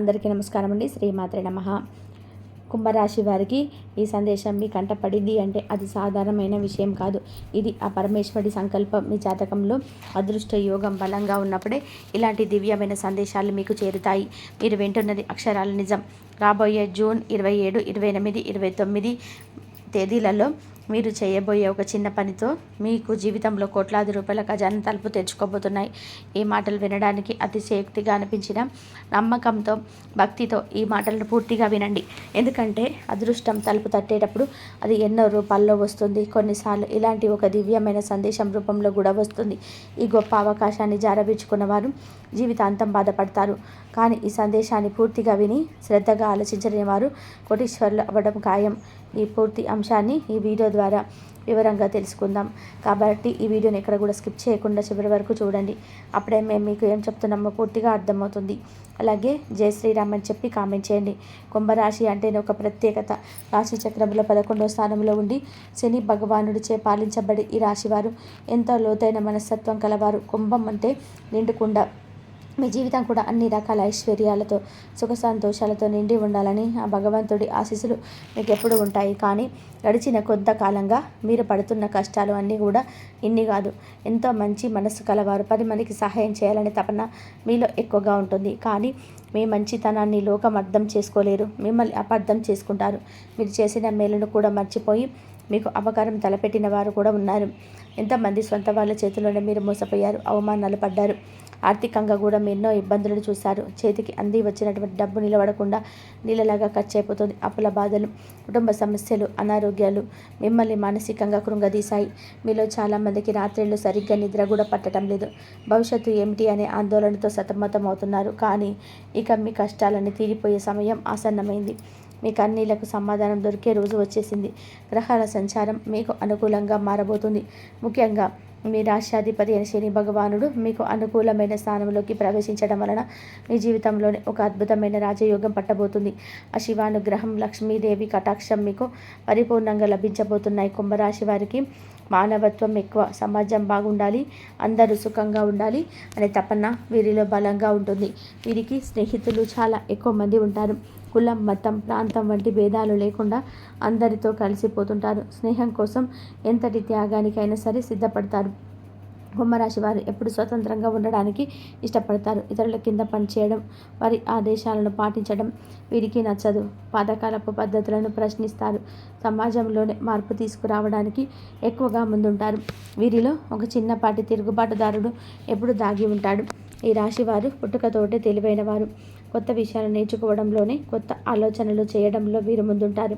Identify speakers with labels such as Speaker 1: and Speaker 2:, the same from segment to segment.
Speaker 1: అందరికీ నమస్కారం అండి శ్రీమాత్రే నమ. కుంభరాశి వారికి ఈ సందేశం మీ కంటపడింది అంటే అది సాధారణమైన విషయం కాదు. ఇది ఆ పరమేశ్వరి సంకల్పం. మీ జాతకంలో అదృష్ట యోగం బలంగా ఉన్నప్పుడే ఇలాంటి దివ్యమైన సందేశాలు మీకు చేరుతాయి. మీరు వింటున్నది అక్షరాల నిజం. రాబోయే జూన్ ఇరవై ఏడు ఇరవై ఎనిమిది ఇరవై తొమ్మిది తేదీలలో మీరు చేయబోయే ఒక చిన్న పనితో మీకు జీవితంలో కోట్లాది రూపాయల ఖజానా తలుపు తెచ్చుకోబోతున్నాయి. ఈ మాటలు వినడానికి అతిశయోక్తిగా అనిపించిన నమ్మకంతో భక్తితో ఈ మాటలను పూర్తిగా వినండి. ఎందుకంటే అదృష్టం తలుపు తట్టేటప్పుడు అది ఎన్నో రూపాల్లో వస్తుంది. కొన్నిసార్లు ఇలాంటి ఒక దివ్యమైన సందేశం రూపంలో కూడా వస్తుంది. ఈ గొప్ప అవకాశాన్ని జారబీచుకున్న వారు జీవితాంతం బాధపడతారు. కానీ ఈ సందేశాన్ని పూర్తిగా విని శ్రద్ధగా ఆలోచించని వారు కోటీశ్వరులు అవ్వడం ఖాయం. ఈ పూర్తి అంశాన్ని ఈ వీడియో ద్వారా వివరంగా తెలుసుకుందాం. కాబట్టి ఈ వీడియోని ఎక్కడ కూడా స్కిప్ చేయకుండా చివరి వరకు చూడండి. అప్పుడే మేము మీకు ఏం చెప్తున్నామో పూర్తిగా అర్థమవుతుంది. అలాగే జై శ్రీరామ్ అని చెప్పి కామెంట్ చేయండి. కుంభరాశి అంటేనే ఒక ప్రత్యేకత. రాశి చక్రంలో పదకొండవ స్థానంలో ఉండి శని భగవానుడిచే పాలించబడి ఈ రాశివారు ఎంతో లోతైన మనస్తత్వం కలవారు. కుంభం అంటే నిండుకుండ. మీ జీవితం కూడా అన్ని రకాల ఐశ్వర్యాలతో సుఖ సంతోషాలతో నిండి ఉండాలని ఆ భగవంతుడి ఆశీస్సులు మీకు ఎప్పుడు ఉంటాయి. కానీ గడిచిన కొంతకాలంగా మీరు పడుతున్న కష్టాలు అన్నీ కూడా ఇన్ని కాదు. ఎంతో మంచి మనసు కలవారు. పది మందికి సహాయం చేయాలనే తపన మీలో ఎక్కువగా ఉంటుంది. కానీ మీ మంచితనాన్ని లోకం అర్థం చేసుకోలేరు. మిమ్మల్ని అపార్థం చేసుకుంటారు. మీరు చేసిన మేలును కూడా మర్చిపోయి మీకు అపకారం తలపెట్టిన వారు కూడా ఉన్నారు. ఎంతమంది సొంత వాళ్ళ చేతిలోనే మీరు మోసపోయారు. అవమానాలు పడ్డారు. ఆర్థికంగా కూడా ఎన్నో ఇబ్బందులను చూశారు. చేతికి అంది వచ్చినటువంటి డబ్బు నిలబడకుండా నీళ్ళలాగా ఖర్చు అయిపోతుంది. అప్పుల బాధలు కుటుంబ సమస్యలు అనారోగ్యాలు మిమ్మల్ని మానసికంగా కృంగదీశాయి. మీలో చాలామందికి రాత్రిళ్ళు సరిగ్గా నిద్ర కూడా పట్టడం లేదు. భవిష్యత్తు ఏమిటి అనే ఆందోళనతో సతమతం అవుతున్నారు కానీ ఇక మీ కష్టాలన్నీ తీరిపోయే సమయం ఆసన్నమైంది. మీ కన్నీళ్ళకు సమాధానం దొరికే రోజు వచ్చేసింది. గ్రహాల సంచారం మీకు అనుకూలంగా మారబోతుంది. ముఖ్యంగా మీ రాష్ట్రాధిపతి అయిన శని భగవానుడు మీకు అనుకూలమైన స్థానంలోకి ప్రవేశించడం వలన మీ జీవితంలోనే ఒక అద్భుతమైన రాజయోగం పట్టబోతుంది. ఆ శివానుగ్రహం లక్ష్మీదేవి కటాక్షం మీకు పరిపూర్ణంగా లభించబోతున్నాయి. కుంభరాశి వారికి మానవత్వం ఎక్కువ సమాజం బాగుండాలి అందరూ సుఖంగా ఉండాలి అనే తపన వీరిలో బలంగా ఉంటుంది. వీరికి స్నేహితులు చాలా ఎక్కువ మంది ఉంటారు. కులం మతం ప్రాంతం వంటి భేదాలు లేకుండా అందరితో కలిసిపోతుంటారు. స్నేహం కోసం ఎంతటి త్యాగానికైనా సరే సిద్ధపడతారు. కుంభరాశి వారు ఎప్పుడు స్వతంత్రంగా ఉండడానికి ఇష్టపడతారు. ఇతరుల కింద పనిచేయడం వారి ఆదేశాలను పాటించడం వీరికి నచ్చదు. పాతకాలపు పద్ధతులను ప్రశ్నిస్తారు. సమాజంలోనే మార్పు తీసుకురావడానికి ఎక్కువగా ముందుంటారు. వీరిలో ఒక చిన్నపాటి తిరుగుబాటుదారుడు ఎప్పుడు దాగి ఉంటాడు. ఈ రాశి వారు పుట్టుకతోటే తెలివైన వారు కొత్త విషయాలు నేర్చుకోవడంలోనే కొత్త ఆలోచనలు చేయడంలో వీరు ముందుంటారు.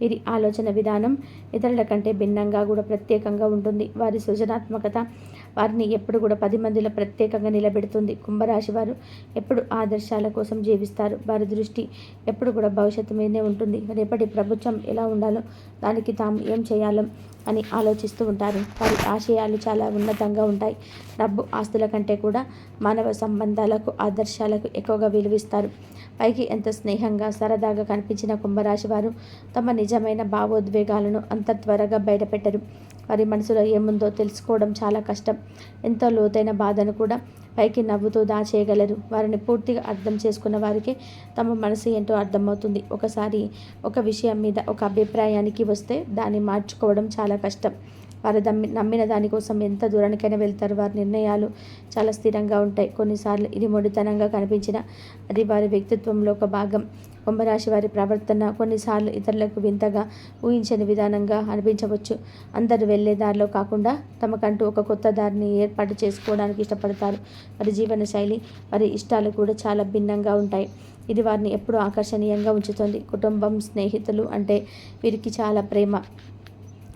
Speaker 1: వీరి ఆలోచన విధానం ఇతరుల కంటే భిన్నంగా కూడా ప్రత్యేకంగా ఉంటుంది. వారి సృజనాత్మకత వారిని ఎప్పుడు కూడా పది మందిలో ప్రత్యేకంగా నిలబెడుతుంది. కుంభరాశి వారు ఎప్పుడు ఆదర్శాల కోసం జీవిస్తారు. వారి దృష్టి ఎప్పుడు కూడా భవిష్యత్తు మీదనే ఉంటుంది. రేపటి ప్రభుత్వం ఎలా ఉండాలో దానికి తాము ఏం చేయాలో అని ఆలోచిస్తూ ఉంటారు. వారి ఆశయాలు చాలా ఉన్నతంగా ఉంటాయి. డబ్బు ఆస్తుల కంటే కూడా మానవ సంబంధాలకు ఆదర్శాలకు ఎక్కువగా విలువిస్తారు. పైకి ఎంత స్నేహంగా సరదాగా కనిపించిన కుంభరాశి వారు తమ నిజమైన భావోద్వేగాలను అంత త్వరగా బయటపెట్టరు. వారి మనసులో ఏముందో తెలుసుకోవడం చాలా కష్టం. ఎంతో లోతైన బాధను కూడా పైకి నవ్వుతూ దాచేయగలరు. వారిని పూర్తిగా అర్థం చేసుకున్న వారికి తమ మనసు ఏంటో అర్థమవుతుంది. ఒకసారి ఒక విషయం మీద ఒక అభిప్రాయానికి వస్తే దాన్ని మార్చుకోవడం చాలా కష్టం. వారు దమ్మి నమ్మిన దానికోసం ఎంత దూరానికైనా వెళ్తారు. వారి నిర్ణయాలు చాలా స్థిరంగా ఉంటాయి. కొన్నిసార్లు ఇది మొడితనంగా కనిపించిన అది వారి వ్యక్తిత్వంలో ఒక భాగం. కుంభరాశి వారి ప్రవర్తన కొన్నిసార్లు ఇతరులకు వింతగా ఊహించని విధానంగా అనిపించవచ్చు. అందరూ వెళ్ళే దారిలో కాకుండా తమకంటూ ఒక కొత్త దారిని ఏర్పాటు చేసుకోవడానికి ఇష్టపడతారు. వారి జీవన శైలి వారి ఇష్టాలు కూడా చాలా భిన్నంగా ఉంటాయి. ఇది వారిని ఎప్పుడూ ఆకర్షణీయంగా ఉంచుతుంది. కుటుంబం స్నేహితులు అంటే వీరికి చాలా ప్రేమ.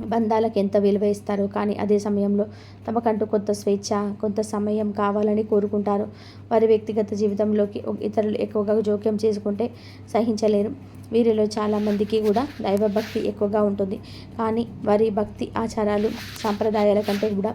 Speaker 1: బంధాలకు ఎంత విలువ ఇస్తారు. కానీ అదే సమయంలో తమకంటూ కొంత స్వేచ్ఛ కొంత సమయం కావాలని కోరుకుంటారు. వారి వ్యక్తిగత జీవితంలోకి ఇతరులు ఎక్కువగా జోక్యం చేసుకుంటే సహించలేరు. వీరిలో చాలామందికి కూడా దైవభక్తి ఎక్కువగా ఉంటుంది. కానీ వారి భక్తి ఆచారాలు సాంప్రదాయాల కంటే కూడా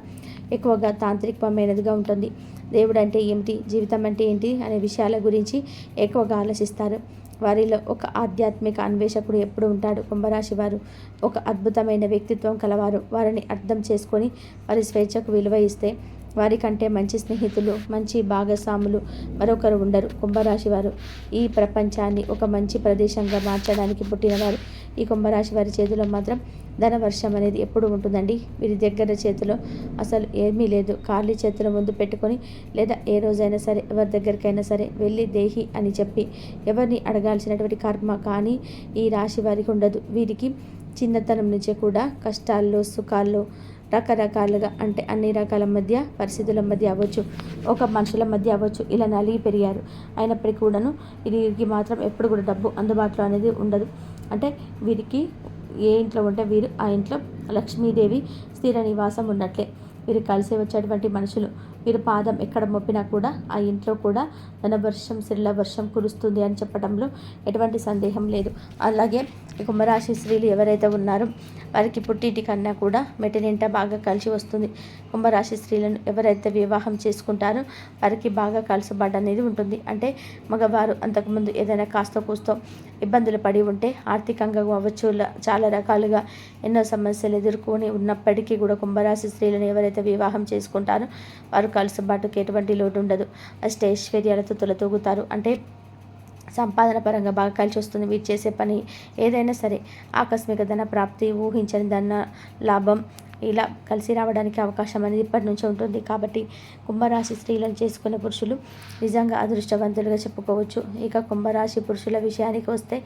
Speaker 1: ఎక్కువగా తాంత్రికమైనదిగా ఉంటుంది. దేవుడు అంటే ఏమిటి జీవితం అంటే ఏంటి అనే విషయాల గురించి ఎక్కువగా ఆలోచిస్తారు. వారిలో ఒక ఆధ్యాత్మిక అన్వేషకుడు ఎప్పుడు ఉంటాడు. కుంభరాశి వారు ఒక అద్భుతమైన వ్యక్తిత్వం కలవారు. వారిని అర్థం చేసుకొని వారి స్వేచ్ఛకు విలువ ఇస్తే వారికంటే మంచి స్నేహితులు మంచి భాగస్వాములు మరొకరు ఉండరు. కుంభరాశి వారు ఈ ప్రపంచాన్ని ఒక మంచి ప్రదేశంగా మార్చడానికి పుట్టినవారు. ఈ కుంభరాశి వారి చేతిలో మాత్రం ధన వర్షం అనేది ఎప్పుడు ఉంటుందండి. వీరి దగ్గర చేతిలో అసలు ఏమీ లేదు. ఖాళీ చేతుల ముందు పెట్టుకొని లేదా ఏ రోజైనా సరే ఎవరి దగ్గరికైనా సరే వెళ్ళి దేహి అని చెప్పి ఎవరిని అడగాల్సినటువంటి కర్మ కానీ ఈ రాశి వారికి ఉండదు. వీరికి చిన్నతనం నుంచే కూడా కష్టాల్లో సుఖాల్లో రకరకాలుగా అంటే అన్ని రకాల మధ్య పరిస్థితుల మధ్య అవ్వచ్చు. ఒక మనుషుల మధ్య అవ్వచ్చు. ఇలా నలిగి పెరిగారు అయినప్పటికీ కూడాను వీరికి మాత్రం ఎప్పుడు కూడా డబ్బు అందుబాటులో అనేది ఉండదు. అంటే వీరికి ఏ ఇంట్లో ఉంటే వీరు ఆ ఇంట్లో లక్ష్మీదేవి స్థిర నివాసం ఉన్నట్లే. వీరు కలిసి వచ్చేటువంటి మనుషులు. వీరు పాదం ఎక్కడ మొప్పినా కూడా ఆ ఇంట్లో కూడా ధనవర్షం శ్రీల వర్షం కురుస్తుంది అని చెప్పడంలో ఎటువంటి సందేహం లేదు. అలాగే కుంభరాశి స్త్రీలు ఎవరైతే ఉన్నారో వారికి పుట్టింటి కన్నా కూడా మెటనింట బాగా కలిసి వస్తుంది. కుంభరాశి స్త్రీలను ఎవరైతే వివాహం చేసుకుంటారో వారికి బాగా కలుసుబాటు అనేది ఉంటుంది. అంటే మగవారు అంతకుముందు ఏదైనా కాస్త కూస్తో ఇబ్బందులు పడి ఉంటే ఆర్థికంగా అవ్వచ్చు చాలా రకాలుగా ఎన్నో సమస్యలు ఎదుర్కొని ఉన్నప్పటికీ కూడా కుంభరాశి స్త్రీలను ఎవరైతే వివాహం చేసుకుంటారో వారు కలుసుబాటుకు ఎటువంటి లోటు ఉండదు. అష్టైశ్వర్యాలతో తొలతూగుతారు. అంటే సంపాదన పరంగా బాగా కలిసి వస్తుంది. వీరు చేసే పని ఏదైనా సరే. ఆకస్మిక ధన ప్రాప్తి ఊహించని ధన లాభం ఇలా కలిసి రావడానికి అవకాశం అనేది ఇప్పటి నుంచి ఉంటుంది. కాబట్టి కుంభరాశి స్త్రీలను చేసుకునే పురుషులు నిజంగా అదృష్టవంతులుగా చెప్పుకోవచ్చు. ఇక కుంభరాశి పురుషుల విషయానికి వస్తే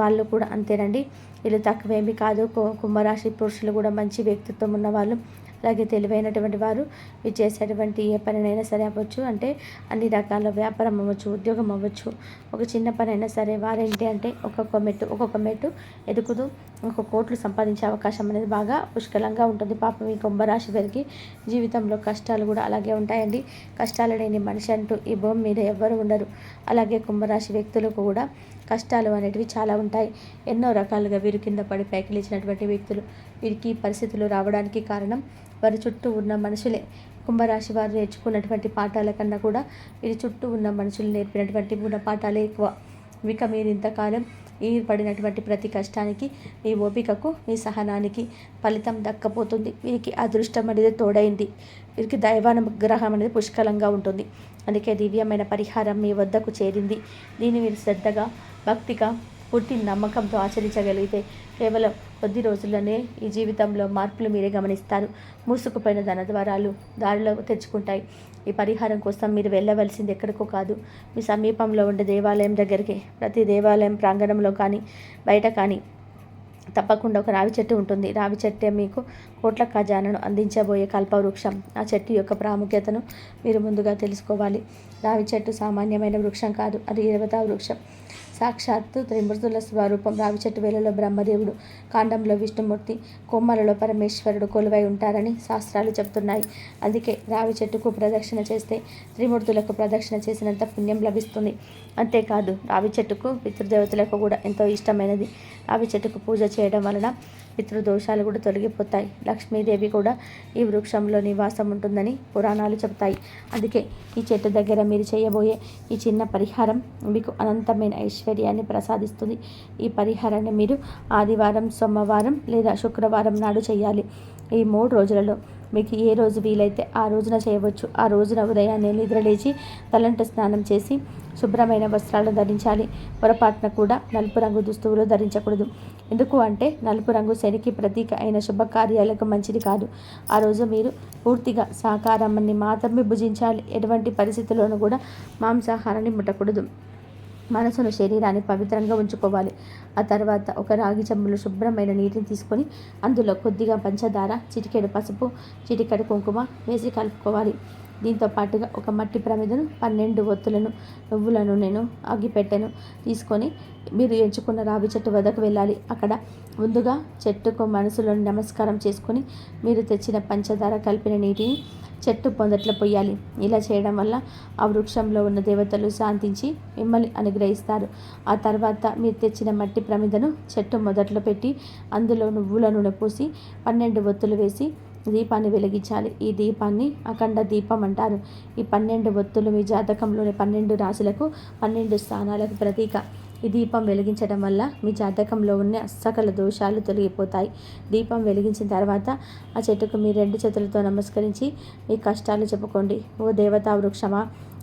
Speaker 1: వాళ్ళు కూడా అంతేనండి. వీళ్ళు తక్కువేమీ కాదు. కుంభరాశి పురుషులు కూడా మంచి వ్యక్తిత్వం ఉన్నవాళ్ళు. అలాగే తెలివైనటువంటి వారు మీరు చేసేటువంటి ఏ పనినైనా సరే అవ్వచ్చు. అంటే అన్ని రకాల వ్యాపారం అవ్వచ్చు ఉద్యోగం అవ్వచ్చు. ఒక చిన్న పని అయినా సరే వారేంటి అంటే ఒక్కొక్క మెట్టు ఒక్కొక్క మెట్టు ఎదుగుతూ ఒక కోట్లు సంపాదించే అవకాశం అనేది బాగా పుష్కలంగా ఉంటుంది. పాపం ఈ కుంభరాశి వారికి జీవితంలో కష్టాలు కూడా అలాగే ఉంటాయండి. కష్టాలు లేని మనిషి అంటూ ఈ భూమి మీద ఎవ్వరు ఉండరు. అలాగే కుంభరాశి వ్యక్తులకు కూడా కష్టాలు అనేటివి చాలా ఉంటాయి. ఎన్నో రకాలుగా వీరు కింద పడి పైకి లేచినటువంటి వ్యక్తులు. వీరికి పరిస్థితులు రావడానికి కారణం వారి చుట్టూ ఉన్న మనుషులే. కుంభరాశి వారు నేర్చుకున్నటువంటి పాఠాల కన్నా కూడా వీరి చుట్టూ ఉన్న మనుషులు నేర్పినటువంటి గుణపాఠాలే ఎక్కువ. ఇక మీరు ఇంతకాలం ఈ పడినటువంటి ప్రతి కష్టానికి మీ ఓపికకు మీ సహనానికి ఫలితం దక్కపోతుంది. వీరికి అదృష్టం అనేది తోడైంది. వీరికి దైవానుగ్రహం అనేది పుష్కలంగా ఉంటుంది. అందుకే దివ్యమైన పరిహారం మీ వద్దకు చేరింది. దీన్ని మీరు శ్రద్ధగా భక్తిగా పూర్తి నమ్మకంతో ఆచరించగలిగితే కేవలం కొద్ది రోజుల్లోనే ఈ జీవితంలో మార్పులు మీరే గమనిస్తారు. మూసుకుపోయిన ధన ద్వారాలు దారిలో తెచ్చుకుంటాయి. ఈ పరిహారం కోసం మీరు వెళ్ళవలసింది ఎక్కడికో కాదు. మీ సమీపంలో ఉండే దేవాలయం దగ్గరికి ప్రతి దేవాలయం ప్రాంగణంలో కానీ బయట కానీ తప్పకుండా ఒక రావి చెట్టు ఉంటుంది. రావి చెట్టే మీకు కోట్ల ఖజానాను అందించబోయే కల్పవృక్షం. ఆ చెట్టు యొక్క ప్రాముఖ్యతను మీరు ముందుగా తెలుసుకోవాలి. రావి చెట్టు సామాన్యమైన వృక్షం కాదు అది దేవతా వృక్షం. సాక్షాత్తు త్రిమూర్తుల స్వరూపం రావి చెట్టు వేలలో బ్రహ్మదేవుడు కాండంలో విష్ణుమూర్తి కొమ్మలలో పరమేశ్వరుడు కొలువై ఉంటారని శాస్త్రాలు చెబుతున్నాయి అందుకే రావి చెట్టుకు ప్రదక్షిణ చేస్తే త్రిమూర్తులకు ప్రదక్షిణ చేసినంత పుణ్యం లభిస్తుంది. అంతేకాదు రావి చెట్టుకు పితృదేవతలకు కూడా ఎంతో ఇష్టమైనది. రావి చెట్టుకు పూజ చేయడం వలన పితృదోషాలు కూడా తొలగిపోతాయి. లక్ష్మీదేవి కూడా ఈ వృక్షంలో నివాసం ఉంటుందని పురాణాలు చెబుతాయి. అందుకే ఈ చెట్టు దగ్గర మీరు చేయబోయే ఈ చిన్న పరిహారం మీకు అనంతమైన ఐశ్వర్యాన్ని ప్రసాదిస్తుంది. ఈ పరిహారాన్ని మీరు ఆదివారం సోమవారం లేదా శుక్రవారం నాడు చేయాలి. ఈ మూడు రోజులలో మీకు ఏ రోజు వీలైతే ఆ రోజున చేయవచ్చు. ఆ రోజున ఉదయాన్నే నిద్రలేచి తలంట స్నానం చేసి శుభ్రమైన వస్త్రాలు ధరించాలి. పొరపాటున కూడా నలుపు రంగు దుస్తువులు ధరించకూడదు. ఎందుకు అంటే నలుపు రంగు శనికి ప్రతీక అయిన శుభకార్యాలకు మంచిది కాదు. ఆ రోజు మీరు పూర్తిగా సాకారాన్ని మాత్రమే భుజించాలి. ఎటువంటి పరిస్థితుల్లోనూ కూడా మాంసాహారాన్ని ముట్టకూడదు. మనసును శరీరాన్ని పవిత్రంగా ఉంచుకోవాలి. ఆ తర్వాత ఒక రాగి చెంబులో శుభ్రమైన నీటిని తీసుకొని అందులో కొద్దిగా పంచదార చిటికెడు పసుపు చిటికెడు కుంకుమ వేసి కలుపుకోవాలి. దీంతో పాటుగా ఒక మట్టి ప్రమిదను పన్నెండు ఒత్తులను నువ్వులను నేను అగ్గిపెట్టెను తీసుకొని మీరు ఎంచుకున్న రావి చెట్టు వద్దకు వెళ్ళాలి. అక్కడ ముందుగా చెట్టుకు మనసులో నమస్కారం చేసుకొని మీరు తెచ్చిన పంచదార కలిపిన నీటిని చెట్టు పొందట్లో పొయ్యాలి. ఇలా చేయడం వల్ల ఆ వృక్షంలో ఉన్న దేవతలు శాంతించి మిమ్మల్ని అనుగ్రహిస్తారు. ఆ తర్వాత మీరు తెచ్చిన మట్టి ప్రమిదను చెట్టు మొదట్లో పెట్టి అందులో నువ్వుల నూనె పూసి పన్నెండు ఒత్తులు వేసి దీపాన్ని వెలిగించాలి. ఈ దీపాన్ని అఖండ దీపం అంటారు. ఈ పన్నెండు ఒత్తులు మీ జాతకంలోని పన్నెండు రాశులకు పన్నెండు స్థానాలకు ప్రతీక. ఈ దీపం వెలిగించడం వల్ల మీ జాతకంలో ఉన్న సకల దోషాలు తొలగిపోతాయి. దీపం వెలిగించిన తర్వాత ఆ చెట్టుకు మీ రెండు చేతులతో నమస్కరించి మీ కష్టాలు చెప్పుకోండి. ఓ దేవతా వృక్షమా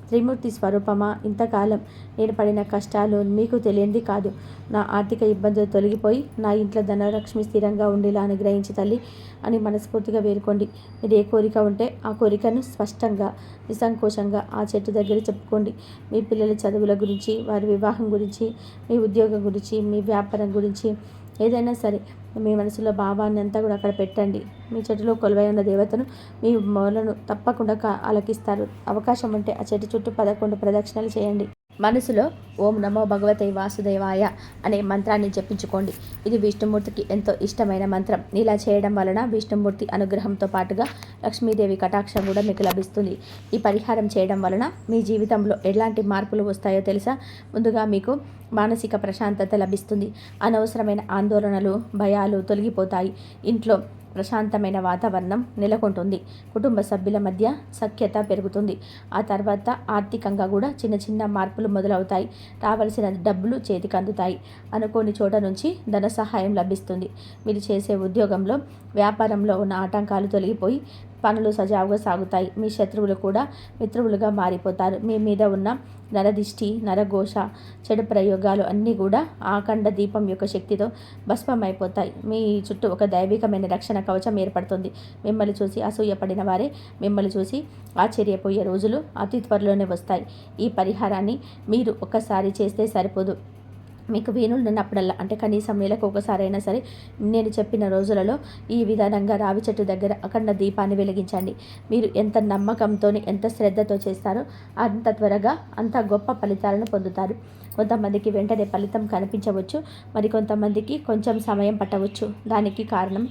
Speaker 1: త్రిమూర్తి స్వరూపమా? ఇంతకాలం నేను పడిన కష్టాలు మీకు తెలియంది కాదు. నా ఆర్థిక ఇబ్బందులు తొలగిపోయి నా ఇంట్లో ధనలక్ష్మి స్థిరంగా ఉండేలా అనుగ్రహించి తల్లి అని మనస్ఫూర్తిగా వేరుకోండి మీరు ఏ కోరిక ఉంటే ఆ కోరికను స్పష్టంగా నిసంకోచంగా ఆ చెట్టు దగ్గర చెప్పుకోండి. మీ పిల్లల చదువుల గురించి వారి వివాహం గురించి మీ ఉద్యోగం గురించి మీ వ్యాపారం గురించి ఏదైనా సరే మీ మనసులో భావాన్ని అంతా కూడా అక్కడ పెట్టండి. మీ చెట్టులో కొలువై ఉన్న దేవతను మీ మొలను తప్పకుండా ఆలకిస్తారు. అవకాశం ఉంటే ఆ చెట్టు చుట్టూ పదకొండు ప్రదక్షిణలు చేయండి. మనసులో ఓం నమో భగవతే వాసుదేవాయ అనే మంత్రాన్ని జపించుకోండి. ఇది విష్ణుమూర్తికి ఎంతో ఇష్టమైన మంత్రం. ఇలా చేయడం వలన విష్ణుమూర్తి అనుగ్రహంతో పాటుగా లక్ష్మీదేవి కటాక్షం కూడా మీకు లభిస్తుంది. ఈ పరిహారం చేయడం వలన మీ జీవితంలో ఎలాంటి మార్పులు వస్తాయో తెలుసా? ముందుగా మీకు మానసిక ప్రశాంతత లభిస్తుంది. అనవసరమైన ఆందోళనలు భయాలు తొలగిపోతాయి. ఇంట్లో ప్రశాంతమైన వాతావరణం నెలకొంటుంది. కుటుంబ సభ్యుల మధ్య సఖ్యత పెరుగుతుంది. ఆ తర్వాత ఆర్థికంగా కూడా చిన్న చిన్న మార్పులు మొదలవుతాయి. రావలసిన డబ్బులు చేతికి అందుతాయి. అనుకోని చోట నుంచి ధన సహాయం లభిస్తుంది. మీరు చేసే ఉద్యోగంలో వ్యాపారంలో ఉన్న ఆటంకాలు తొలగిపోయి పనులు సజావుగా సాగుతాయి. మీ శత్రువులు కూడా మిత్రువులుగా మారిపోతారు. మీ మీద ఉన్న నరదిష్టి నరఘోష చెడు ప్రయోగాలు అన్నీ కూడా ఆఖండ దీపం యొక్క శక్తితో భస్మమైపోతాయి. మీ చుట్టూ ఒక దైవికమైన రక్షణ కవచం ఏర్పడుతుంది. మిమ్మల్ని చూసి అసూయపడిన వారే మిమ్మల్ని చూసి ఆశ్చర్యపోయే రోజులు అతి త్వరలోనే వస్తాయి. ఈ పరిహారాన్ని మీరు ఒక్కసారి చేస్తే సరిపోదు. మీకు వీణులు ఉన్నప్పుడల్లా అంటే కనీసం నెలకు ఒకసారైనా సరే నేను చెప్పిన రోజులలో ఈ విధానంగా రావి చెట్టు దగ్గర అఖండ దీపాన్ని వెలిగించండి. మీరు ఎంత నమ్మకంతో ఎంత శ్రద్ధతో చేస్తారో అంత త్వరగా అంత గొప్ప ఫలితాలను పొందుతారు. కొంతమందికి వెంటనే ఫలితం కనిపించవచ్చు మరి కొంతమందికి కొంచెం సమయం పట్టవచ్చు. దానికి కారణం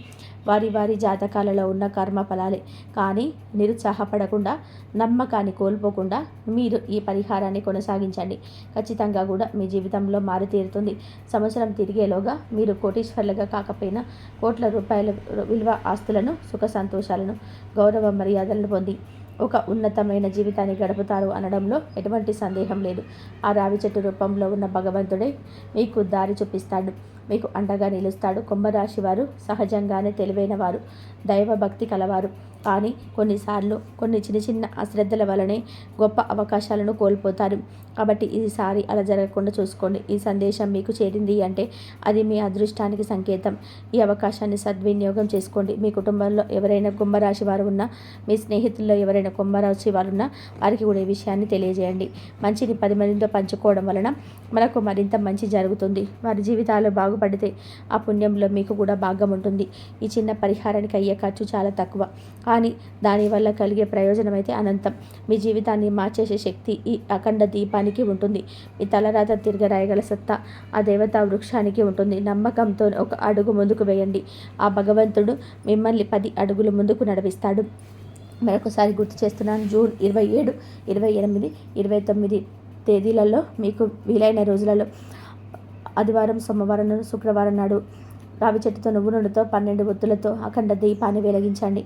Speaker 1: వారి వారి జాతకాలలో ఉన్న కర్మ ఫలాలే. కానీ నిరుత్సాహపడకుండా నమ్మకాన్ని కోల్పోకుండా మీరు ఈ పరిహారాన్ని కొనసాగించండి. ఖచ్చితంగా కూడా మీ జీవితంలో మారుతీరుతుంది సంవత్సరం తిరిగేలోగా మీరు కోటీశ్వర్లుగా కాకపోయినా కోట్ల రూపాయల విలువ ఆస్తులను సుఖ సంతోషాలను గౌరవ మర్యాదలను పొంది ఒక ఉన్నతమైన జీవితాన్ని గడుపుతారు అనడంలో ఎటువంటి సందేహం లేదు. ఆ రావి చెట్టు రూపంలో ఉన్న భగవంతుడే మీకు దారి చూపిస్తాడు. మీకు అండగా నిలుస్తాడు. కుంభరాశి వారు సహజంగానే తెలివైన వారు. దైవభక్తి కలవారు. కానీ కొన్నిసార్లు కొన్ని చిన్న చిన్న అశ్రద్ధల వలనే గొప్ప అవకాశాలను కోల్పోతారు. కాబట్టి ఈసారి అలా జరగకుండా చూసుకోండి. ఈ సందేశం మీకు చేరింది అంటే అది మీ అదృష్టానికి సంకేతం. ఈ అవకాశాన్ని సద్వినియోగం చేసుకోండి. మీ కుటుంబంలో ఎవరైనా కుంభరాశి వారు ఉన్నా మీ స్నేహితుల్లో ఎవరైనా కుంభరాశి వారు ఉన్నా వారికి కూడా ఈ విషయాన్ని తెలియజేయండి. మంచిని పది మందితో పంచుకోవడం వలన మనకు మరింత మంచి జరుగుతుంది. వారి జీవితాలు బాగుపడితే ఆ పుణ్యంలో మీకు కూడా భాగం ఉంటుంది. ఈ చిన్న పరిహారానికి అయ్యే ఖర్చు చాలా తక్కువ. కానీ దానివల్ల కలిగే ప్రయోజనం అయితే అనంతం. మీ జీవితాన్ని మార్చేసే శక్తి ఈ అఖండ దీపానికి ఉంటుంది. మీ తలరాత తిరగరాయగల సత్తా ఆ దేవతా వృక్షానికి ఉంటుంది. నమ్మకంతో ఒక అడుగు ముందుకు వేయండి. ఆ భగవంతుడు మిమ్మల్ని పది అడుగులు ముందుకు నడిపిస్తాడు. మరొకసారి గుర్తు చేస్తున్నాను. జూన్ ఇరవై ఏడు ఇరవై ఎనిమిది ఇరవై తొమ్మిది తేదీలలో మీకు వీలైన రోజులలో ఆదివారం సోమవారం శుక్రవారం నాడు రావి చెట్టుతో నువ్వు నూనెతో పన్నెండు ఒత్తులతో అఖండ దీపాన్ని వెలిగించండి.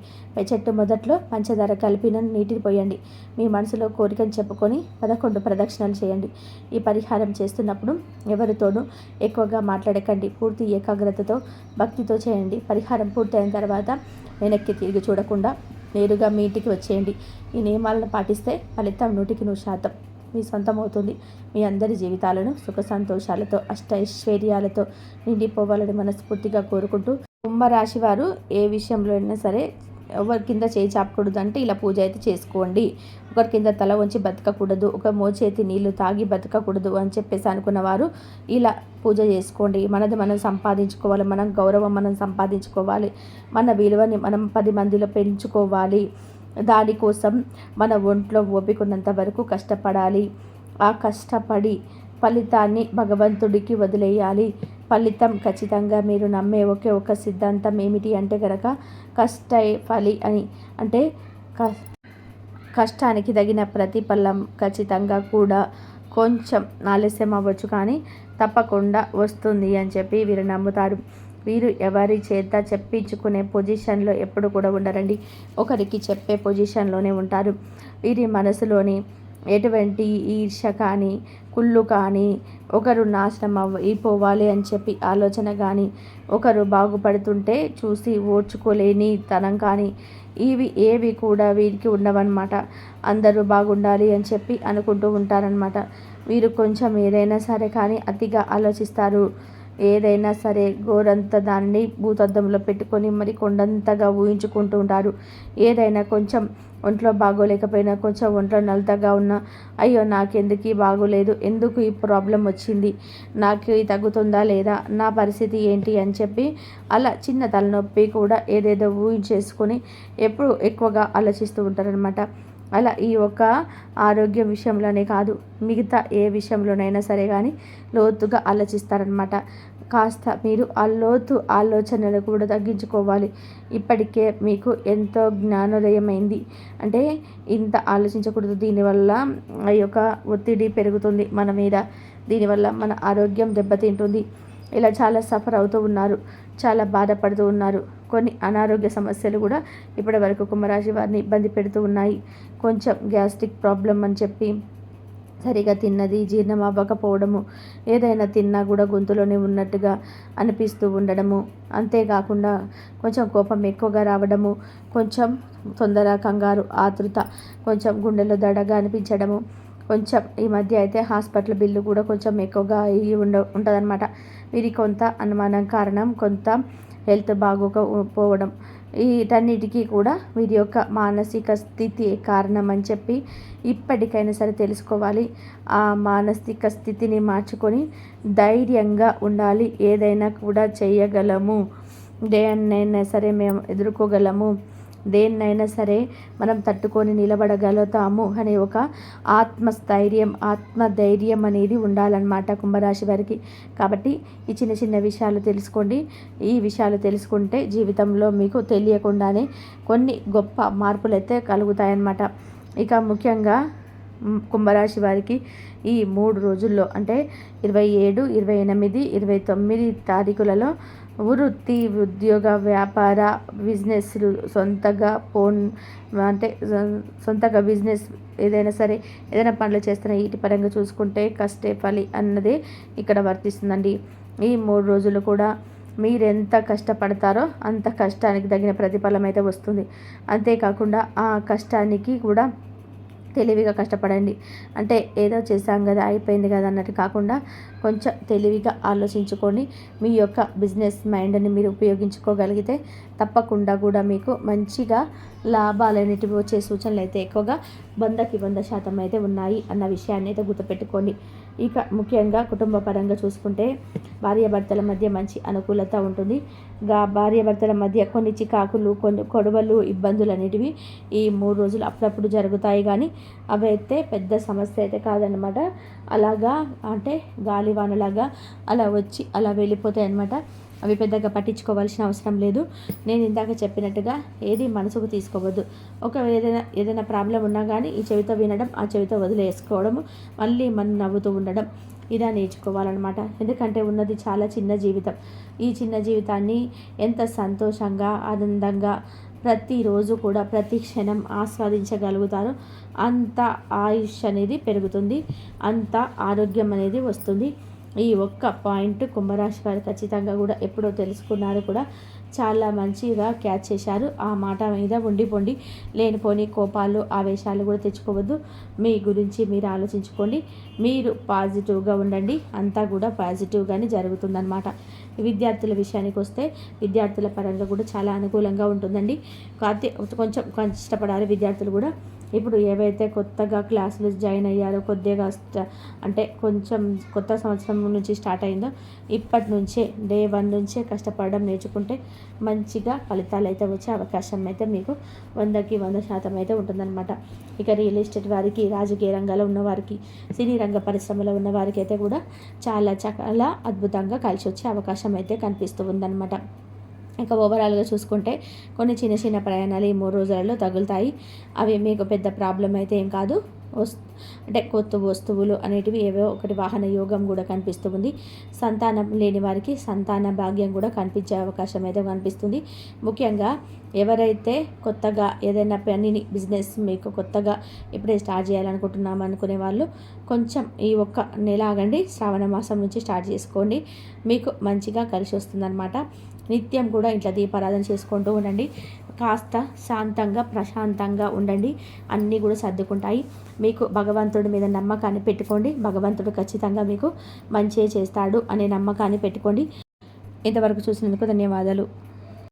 Speaker 1: చెట్టు మొదట్లో పంచదార కలిపిన నీటిని పోయండి. మీ మనసులో కోరికను చెప్పుకొని పదకొండు ప్రదక్షిణలు చేయండి. ఈ పరిహారం చేస్తున్నప్పుడు ఎవరితోనూ ఎక్కువగా మాట్లాడకండి. పూర్తి ఏకాగ్రతతో భక్తితో చేయండి. పరిహారం పూర్తయిన తర్వాత వెనక్కి తిరిగి చూడకుండా నేరుగా మీ ఇంటికి వచ్చేయండి. ఈ నియమాలను పాటిస్తే ఫలితం నూటికి నూరు శాతం. మీ సొంతమవుతుంది. మీ అందరి జీవితాలను సుఖ సంతోషాలతో అష్ట ఐశ్వర్యాలతో నిండిపోవాలని మనస్ఫూర్తిగా కోరుకుంటూ కుంభరాశి వారు ఏ విషయంలో అయినా సరే ఎవరి కింద చేయి చాపకూడదు అంటే ఇలా పూజ అయితే చేసుకోండి. ఒకరి కింద తల వంచి బతకకూడదు ఒక మోచేతి నీళ్ళు తాగి బతకకూడదు అని చెప్పేసి అనుకున్న వారు ఇలా పూజ చేసుకోండి. మనది మనం సంపాదించుకోవాలి మనం గౌరవం మనం సంపాదించుకోవాలి మన విలువని మనం పది మందిలో పెంచుకోవాలి. దానికోసం మన ఒంట్లో ఓపికన్నంత వరకు కష్టపడాలి. ఆ కష్టపడి ఫలితాన్ని భగవంతుడికి వదిలేయాలి. ఫలితం ఖచ్చితంగా మీరు నమ్మే ఒకే ఒక సిద్ధాంతం ఏమిటి అంటే కనుక కష్ట ఫలి అని. అంటే కష్టానికి తగిన ప్రతిఫలం ఖచ్చితంగా కూడా కొంచెం ఆలస్యం అవ్వచ్చు కానీ తప్పకుండా వస్తుంది అని చెప్పి వీరు నమ్ముతారు. వీరు ఎవరి చేత చెప్పించుకునే పొజిషన్లో ఎప్పుడు కూడా ఉండరండి. ఒకరికి చెప్పే పొజిషన్లోనే ఉంటారు. వీరి మనసులోని ఎటువంటి ఈర్ష కానీ కుళ్ళు కానీ ఒకరు నాశనం అవ్వ అయిపోవాలి అని చెప్పి ఆలోచన కానీ ఒకరు బాగుపడుతుంటే చూసి ఓర్చుకోలేని తనం కానీ ఇవి ఏవి కూడా వీరికి ఉండవన్నమాట. అందరూ బాగుండాలి అని చెప్పి అనుకుంటూ ఉంటారనమాట వీరు కొంచెం ఏదైనా సరే కానీ అతిగా ఆలోచిస్తారు. ఏదైనా సరే గోరంత దాన్ని భూతద్దంలో పెట్టుకొని మరి కొండంతగా ఊహించుకుంటూ ఉంటారు. ఏదైనా కొంచెం ఒంట్లో బాగోలేకపోయినా కొంచెం ఒంట్లో నలతగా ఉన్నా అయ్యో నాకెందుకు బాగోలేదు ఎందుకు ఈ ప్రాబ్లం వచ్చింది నాకు తగ్గుతుందా లేదా నా పరిస్థితి ఏంటి అని చెప్పి అలా చిన్న తలనొప్పి కూడా ఏదేదో ఊహించేసుకొని ఎప్పుడు ఎక్కువగా ఆలోచిస్తూ ఉంటారనమాట అలా ఈ ఒక్క ఆరోగ్య విషయంలోనే కాదు మిగతా ఏ విషయంలోనైనా సరే కానీ లోతుగా ఆలోచిస్తారనమాట కాస్త మీరు ఆ లోతు ఆలోచనలు కూడా తగ్గించుకోవాలి. ఇప్పటికే మీకు ఎంతో జ్ఞానోదయమైంది. అంటే ఇంత ఆలోచించకూడదు. దీనివల్ల ఆ యొక్క ఒత్తిడి పెరుగుతుంది మన మీద. దీనివల్ల మన ఆరోగ్యం దెబ్బతింటుంది. ఇలా చాలా సఫర్ అవుతూ ఉన్నారు. చాలా బాధపడుతూ ఉన్నారు. కొన్ని అనారోగ్య సమస్యలు కూడా ఇప్పటి వరకు కుంభరాశి వారిని ఇబ్బంది పెడుతూ ఉన్నాయి. కొంచెం గ్యాస్ట్రిక్ ప్రాబ్లం అని చెప్పి సరిగా తిన్నది జీర్ణం అవ్వకపోవడము ఏదైనా తిన్నా కూడా గొంతులోనే ఉన్నట్టుగా అనిపిస్తూ ఉండడము. అంతేకాకుండా కొంచెం కోపం ఎక్కువగా రావడము కొంచెం తొందర కంగారు ఆతృత కొంచెం గుండెలో దడగా అనిపించడము. కొంచెం ఈ మధ్య అయితే హాస్పిటల్ బిల్లు కూడా కొంచెం ఎక్కువగా అయ్యి ఉండ ఉంటుందన్నమాట. వీరి కొంత అనుమానం కారణం కొంత హెల్త్ బాగోకపోవడం వీటన్నిటికీ కూడా వీరి యొక్క మానసిక స్థితి కారణం అని చెప్పి ఇప్పటికైనా సరే తెలుసుకోవాలి. ఆ మానసిక స్థితిని మార్చుకొని ధైర్యంగా ఉండాలి. ఏదైనా కూడా చేయగలము. దేన్నైనా సరే మేము ఎదుర్కోగలము. దేన్నైనా సరే మనం తట్టుకొని నిలబడగలుగుతాము అనే ఒక ఆత్మస్థైర్యం ఆత్మధైర్యం అనేది ఉండాలన్నమాట కుంభరాశి వారికి. కాబట్టి ఈ చిన్న చిన్న విషయాలు తెలుసుకోండి. ఈ విషయాలు తెలుసుకుంటే జీవితంలో మీకు తెలియకుండానే కొన్ని గొప్ప మార్పులు అయితే కలుగుతాయన్నమాట. ఇక ముఖ్యంగా కుంభరాశి వారికి ఈ మూడు రోజుల్లో అంటే ఇరవై ఏడు ఇరవై ఎనిమిది ఇరవై తొమ్మిది తారీఖులలో వృత్తి ఉద్యోగ వ్యాపార బిజినెస్లు సొంతగా ఫోన్ అంటే సొంతగా బిజినెస్ ఏదైనా సరే ఏదైనా పనులు చేస్తున్న వీటి పరంగా చూసుకుంటే కష్టే ఫలి అన్నదే ఇక్కడ వర్తిస్తుందండి. ఈ మూడు రోజులు కూడా మీరెంత కష్టపడతారో అంత కష్టానికి తగిన ప్రతిఫలం అయితే వస్తుంది. అంతేకాకుండా ఆ కష్టానికి కూడా తెలివిగా కష్టపడండి. అంటే ఏదో చేశాం కదా అయిపోయింది కదా అన్నట్టు కాకుండా కొంచెం తెలివిగా ఆలోచించుకొని మీ యొక్క బిజినెస్ మైండ్ని మీరు ఉపయోగించుకోగలిగితే తప్పకుండా కూడా మీకు మంచిగా లాభాలు అనేటివి వచ్చే సూచనలు అయితే ఎక్కువగా వందకి వంద శాతం అయితే ఉన్నాయి అన్న విషయాన్ని అయితే గుర్తుపెట్టుకోండి. ఇక ముఖ్యంగా కుటుంబ పరంగా చూసుకుంటే భార్యాభర్తల మధ్య మంచి అనుకూలత ఉంటుంది. గా భార్యాభర్తల మధ్య కొన్ని చికాకులు కొన్ని కొడవలు ఇబ్బందులు అనేటివి ఈ మూడు రోజులు అప్పుడప్పుడు జరుగుతాయి కానీ అవి అయితే పెద్ద సమస్య అయితే కాదనమాట అలాగా అంటే గాలివానలాగా అలా వచ్చి అలా వెళ్ళిపోతాయి అనమాట అవి పెద్దగా పట్టించుకోవాల్సిన అవసరం లేదు. నేను ఇందాక చెప్పినట్టుగా ఏది మనసుకు తీసుకోవద్దు. ఒక ఏదైనా ఏదైనా ప్రాబ్లం ఉన్నా కానీ ఈ చెవితో వినడం ఆ చెవితో వదిలేసుకోవడము మళ్ళీ మనం నవ్వుతూ ఉండడం ఇదా నేర్చుకోవాలన్నమాట. ఎందుకంటే ఉన్నది చాలా చిన్న జీవితం. ఈ చిన్న జీవితాన్ని ఎంత సంతోషంగా ఆనందంగా ప్రతిరోజు కూడా ప్రతి క్షణం ఆస్వాదించగలుగుతారో. అంత ఆయుష్ అనేది పెరుగుతుంది. అంత ఆరోగ్యం అనేది వస్తుంది. ఈ ఒక్క పాయింట్ కుంభరాశి వారు ఖచ్చితంగా కూడా ఎప్పుడో తెలుసుకున్నారు కూడా. చాలా మంచిగా క్యాచ్ చేశారు. ఆ మాట మీద ఉండిపోండి లేనిపోని కోపాలు ఆవేశాలు కూడా తెచ్చుకోవద్దు. మీ గురించి మీరు ఆలోచించుకోండి. మీరు పాజిటివ్గా ఉండండి. అంతా కూడా పాజిటివ్గానే జరుగుతుందన్నమాట. విద్యార్థుల విషయానికి వస్తే విద్యార్థుల పరంగా కూడా చాలా అనుకూలంగా ఉంటుందండి. కాకపోతే కొంచెం కష్టపడాలి విద్యార్థులు కూడా. ఇప్పుడు ఏవైతే కొత్తగా క్లాసులు జాయిన్ అయ్యారో కొద్దిగా అంటే కొంచెం కొత్త సంవత్సరం నుంచి స్టార్ట్ అయిందో ఇప్పటి నుంచే డే వన్ నుంచే కష్టపడడం నేర్చుకుంటే మంచిగా ఫలితాలు అయితే వచ్చే అవకాశం అయితే మీకు వందకి వంద శాతం అయితే ఉంటుందన్నమాట. ఇక రియల్ ఎస్టేట్ వారికి రాజకీయ రంగంలో ఉన్నవారికి సినీ రంగ పరిశ్రమలో ఉన్న వారికి అయితే కూడా చాలా చాలా అద్భుతంగా కలిసి వచ్చే అవకాశం అయితే కనిపిస్తూ ఉందన్నమాట. ఇంకా ఓవరాల్గా చూసుకుంటే కొన్ని చిన్న చిన్న ప్రయాణాలు ఈ మూడు రోజులలో తగులుతాయి. అవి మీకు పెద్ద ప్రాబ్లం అయితే ఏం కాదు. అంటే కొత్త వస్తువులు అనేటివి ఏవో ఒకటి వాహన యోగం కూడా కనిపిస్తుంది సంతానం లేని వారికి సంతాన భాగ్యం కూడా కనిపించే అవకాశం అయితే కనిపిస్తుంది. ముఖ్యంగా ఎవరైతే కొత్తగా ఏదైనా పనిని బిజినెస్ మీకు కొత్తగా ఇప్పుడే స్టార్ట్ చేయాలనుకుంటున్నాం అనుకునే వాళ్ళు కొంచెం ఈ ఒక్క నెల ఆగండి. శ్రావణ మాసం నుంచి స్టార్ట్ చేసుకోండి. మీకు మంచిగా కలిసి వస్తుందన్నమాట. నిత్యం కూడా ఇంట్లో దీపారాధన చేసుకుంటూ ఉండండి. కాస్త శాంతంగా ప్రశాంతంగా ఉండండి. అన్నీ కూడా సర్దుకుంటాయి. మీకు భగవంతుడి మీద నమ్మకాన్ని పెట్టుకోండి. భగవంతుడు ఖచ్చితంగా మీకు మంచి చేస్తాడు అనే నమ్మకాన్ని పెట్టుకోండి. ఇంతవరకు చూసినందుకు ధన్యవాదాలు.